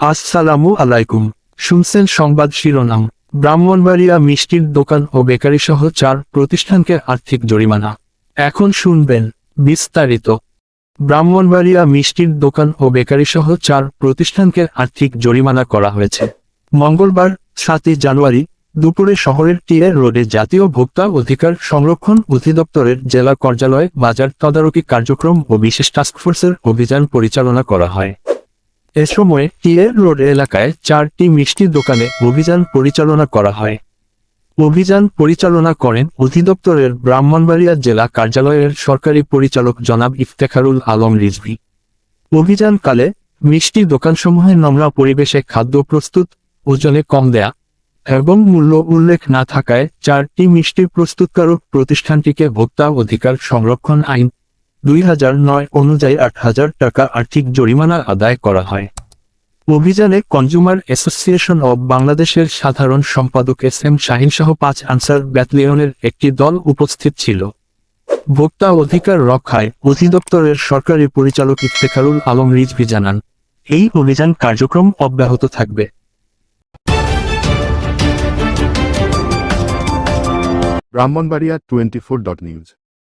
আসসালামু আলাইকুম। শুনছেন সংবাদ শিরোনাম। ব্রাহ্মণবাড়িয়া মিষ্টির দোকান ও বেকারি সহ চার প্রতিষ্ঠানকে আর্থিক জরিমানা। এখন শুনবেন বিস্তারিত। ব্রাহ্মণবাড়িয়া মিষ্টির দোকান ও বেকারি সহ চার প্রতিষ্ঠানকে আর্থিক জরিমানা করা হয়েছে। মঙ্গলবার, সাতই জানুয়ারি, দুপুরে শহরের টিএ রোডে জাতীয় ভোক্তা অধিকার সংরক্ষণ অধিদপ্তরের জেলা কার্যালয়ে বাজার তদারকি কার্যক্রম ও বিশেষ টাস্কফোর্সের অভিযান পরিচালনা করা হয়। এ সময় টিএ রোড এলাকায় চারটি মিষ্টি দোকানে অভিযান পরিচালনা করা হয়। অভিযান পরিচালনা করেন অধিদপ্তরের ব্রাহ্মণবাড়িয়া জেলা কার্যালয়ের সরকারি পরিচালক জনাব ইফতেখারুল আলম রিজভি। অভিযানকালে মিষ্টি দোকানসমূহে নোংরা পরিবেশে খাদ্য প্রস্তুত, ওজনে কম দেয়া এবং মূল্য উল্লেখ না থাকায় চারটি মিষ্টি প্রস্তুতকারক প্রতিষ্ঠানটিকে ভোক্তা অধিকার সংরক্ষণ আইন দুই হাজার নয় অনুযায়ী আট হাজার টাকা আর্থিক জরিমানা আদায় করা হয়। অভিযানে কনজুমার অ্যাসোসিয়েশন অব বাংলাদেশের সাধারণ সম্পাদক এস এম শাহিন সহ পাঁচ আনসার ব্যাটালিয়নের একটি দল উপস্থিত ছিল। ভোক্তা অধিকার রক্ষায় অধিদপ্তরের সরকারি পরিচালক ইফতেখারুল আলম রিজভি জানান, এই অভিযান কার্যক্রম অব্যাহত থাকবে। Brahmanbaria twenty four dot news